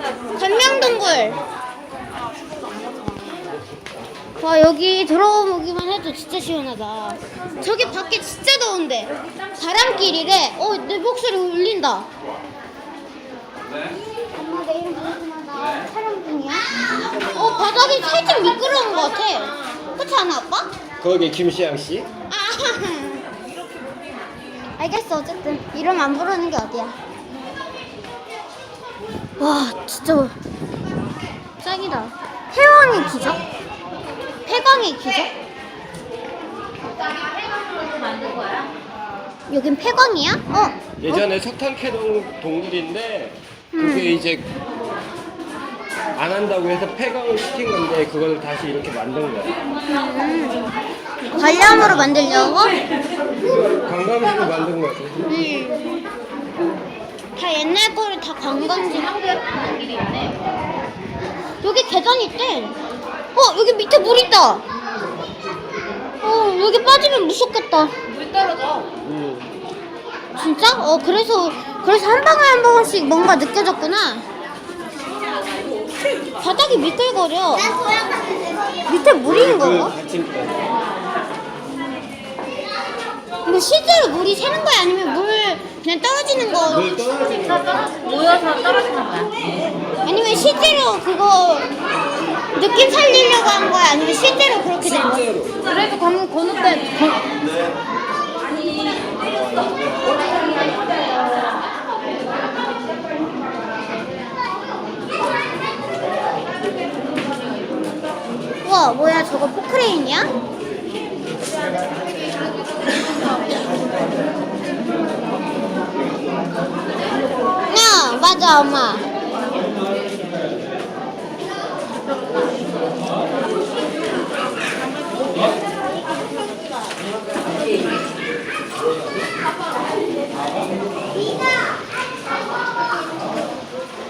단명동굴. 와 여기 들어오기만 해도 진짜 시원하다. 저기 밖에 진짜 더운데 바람길이래. 어내 목소리 울린다. 엄마 내 이름 부르지마 촬영 중이야. 어 바닥이 살짝 미끄러운 것 같아. 그렇지 않아 아빠? 거기 김시양 씨? 아. 알겠어 어쨌든 이름 안 부르는 게 어디야. 와 진짜 짱이다. 태왕의 기적? 폐광의 기적? 여긴 폐광이야? 어. 예전에 석탄 캐던 동굴인데 음. 그게 이제 안 한다고 해서 폐광을 시킨 건데 그걸 다시 이렇게 만든 거야. 음. 관람으로 만들려고? 관광지로 만든 거지. 음. 다 옛날 거를 다 관광지. 여기 계단 있대. 어 여기 밑에 물 있다. 어 여기 빠지면 무섭겠다. 음. 진짜? 어 그래서 그래서 한 방울 한 방울씩 뭔가 느껴졌구나. 바닥이 미끌거려. 밑에 있는 그 건가? 받침대. 이거 실제로 물이 새는 거야 아니면 물 그냥 떨어지는 거? 물 떨어지는 거. 모여서 떨어지는 거야. 아니면 실제로 그거 느낌 살리려고 한 거야? 아니면 실제로 그렇게 된 거야? 실제로. 그래도 방금 건우 때 건... 우와 뭐야 저거 포크레인이야? 야 엄마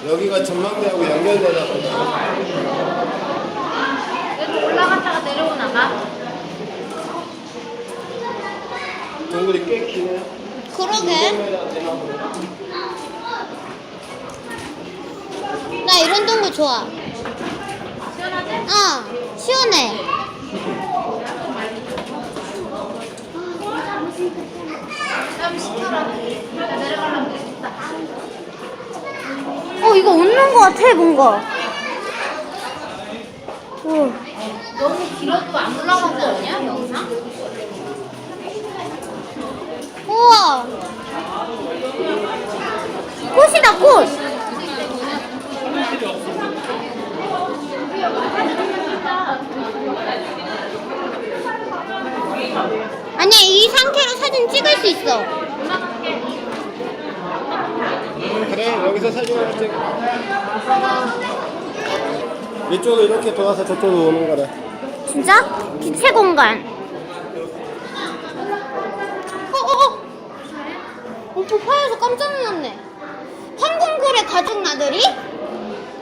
여기가 전망대하고 연결되나 보다. 그래도 올라갔다가 내려오나 봐. 동굴이 꽤 기네. 그러게 500m 되 나 이런 동굴 좋아? 어 시원해. 어 이거 웃는 거 같아 뭔가 오. 너무 길어도 안 올라간 거 아니야, 영상? 우와 꽃이다 꽃 아니야 이 상태로 사진 찍을 수 있어 그래 여기서 사진 하나 찍. 이쪽으로 이렇게 돌아서 저쪽으로 오는 거래. 진짜? 기체 공간 어어어 오빠 파여서 깜짝 놀랐네 황금고래 가죽 나들이?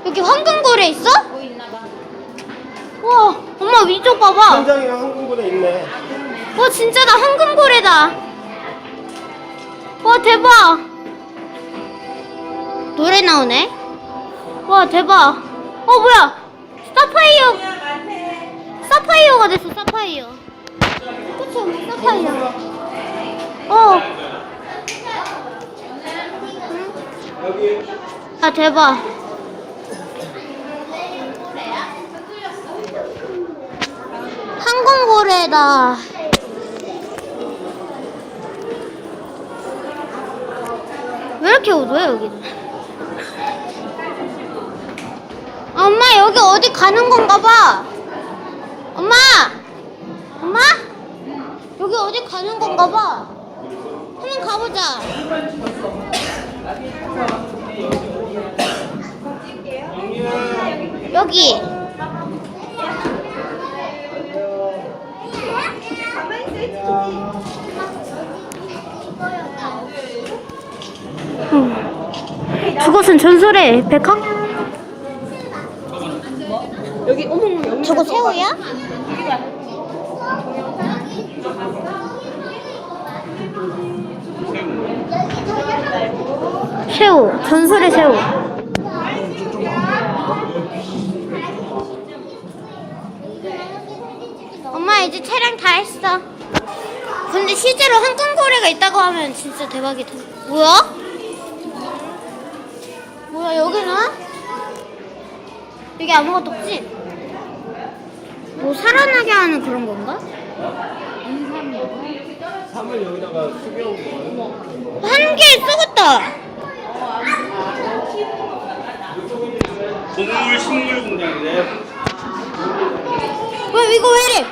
여기 황금고래 있어? 뭐 있나 봐. 와 엄마 위쪽 봐봐 현장이랑 한국분에 있네. 와 진짜다 황금고래다. 와 대박. 노래 나오네? 와 대박. 어 뭐야? 사파이어. 사파이어가 됐어 사파이어. 엄마 사파이어. 어. 여기 아 대박. 항공고래다 왜 이렇게 어두워 여기는 엄마 여기 어디 가는 건가 봐. 엄마! 엄마? 여기 어디 가는 건가 봐. 한번 가보자. 여기. 음. 저것은 전설의 백합? 여기 어머 저거 새우야? 새우, 전설의 새우. 엄마 이제 차량 다 했어. 근데 실제로 한강고래가 있다고 하면 진짜 대박이다. 뭐야? 뭐야 여기는? 여기 아무것도 없지? 뭐 살아나게 하는 그런 건가? 삼을 여기다가 거. 한개 썩었다. 동물 식물 공장이래. 왜 이거 왜 이래?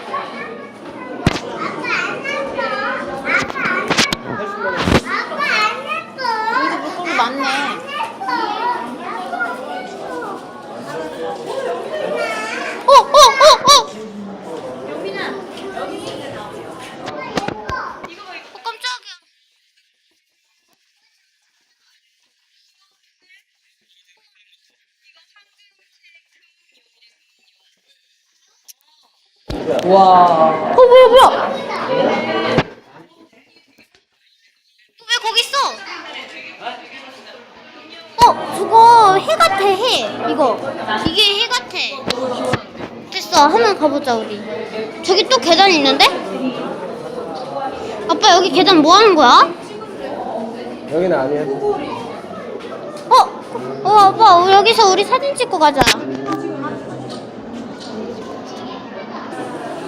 여기도 물고기 많네. 어, 어, 어, 어. 어, 깜짝이야. 와. 어, 뭐야, 뭐야? 왜 거기 있어? 어, 저거 해 같아, 해. 이거. 이게 해 같아. 됐어, 한번 가보자, 우리. 저기 또 계단 있는데? 아빠, 여기 계단 뭐 하는 거야? 여기는 아니야. 어, 어, 아빠, 우리 여기서 우리 사진 찍고 가자.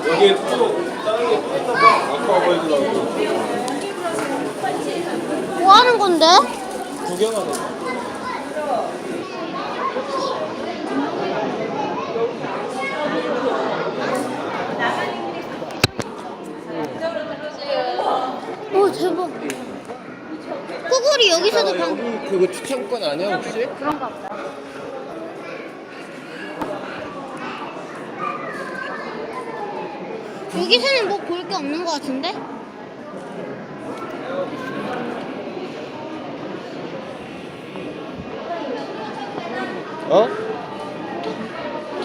여기 또 다른 게 있다가 아까 보여주라고. 뭐 하는 건데? 구경하는 거. 오, 대박. 꾸구리 여기서도 방, 여기 그거 추천권 아니야 혹시? 그런가 보다. 여기서는 뭐 볼 게 없는 것 같은데? 어?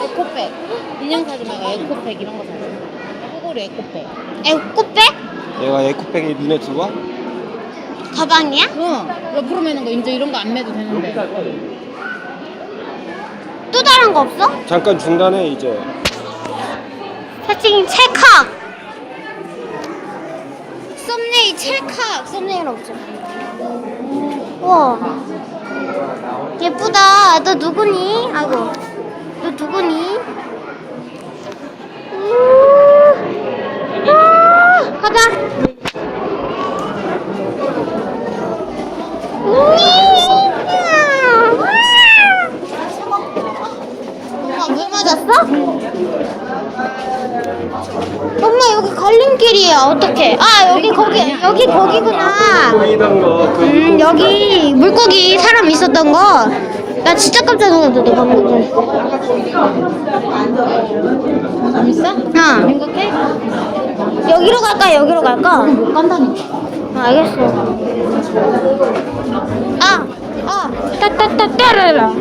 에코백. 인형 사지 말고 에코백 이런 거 사자. 꼬골이 에코백. 에코백? 얘가 에코백이 눈에 들어와? 가방이야? 응. 옆으로 매는 거 이제 이런 거 안 매도 되는데. 또 다른 거 없어? 잠깐 중단해 이제. 사진 찰칵! 썸네일 찰칵! 썸네일 없죠? 우와. 예쁘다. 너 누구니? 아이고. 너 누구니? 음. 아, 가자. 엄마 물 맞았어? 엄마 여기 갈림 길이야 어떡해. 아 여기 거기 여기 거기구나. 음 여기 물고기 사람 있었던 거. 나 진짜 깜짝 놀랐어 방금 재밌어? 어. 행복해? 여기로 갈까 여기로 갈까? 못 간다니까. 아, 알겠어. 아 아 따따따따라라.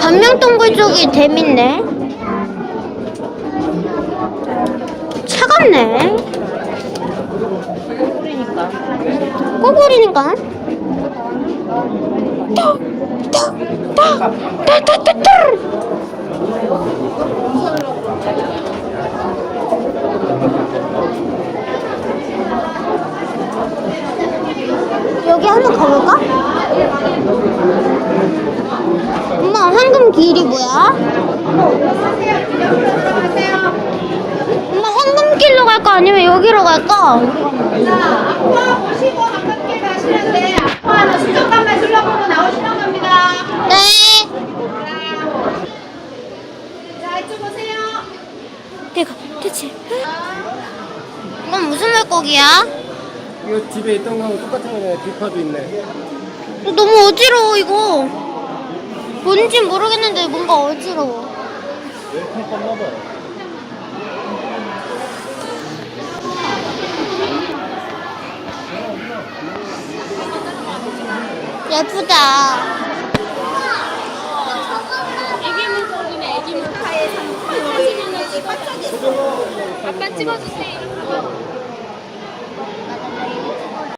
감명동굴 쪽이 재밌네 꼬리니까. 꼬부리니까. 따따따따. 여기 한번 가볼까? 엄마 황금 길이 뭐야? 엄마 황금길로 갈까 아니면 여기로 갈까? 자, 앞으로 보시고 가깝게 가시는데 앞으로 수족관만 둘러보고 나오시는 겁니다. 네. 자, 이쪽 오세요. 내가 대체. 이건 무슨 물고기야? 이거 집에 있던 거하고 똑같은 거네. 비파도 있네. 너무 어지러워 이거. 뭔진 모르겠는데 뭔가 어지러워. 왜 컸나 봐. 예쁘다. 애기 물고기네, 애기 물고기. 아빠 찍어주세요.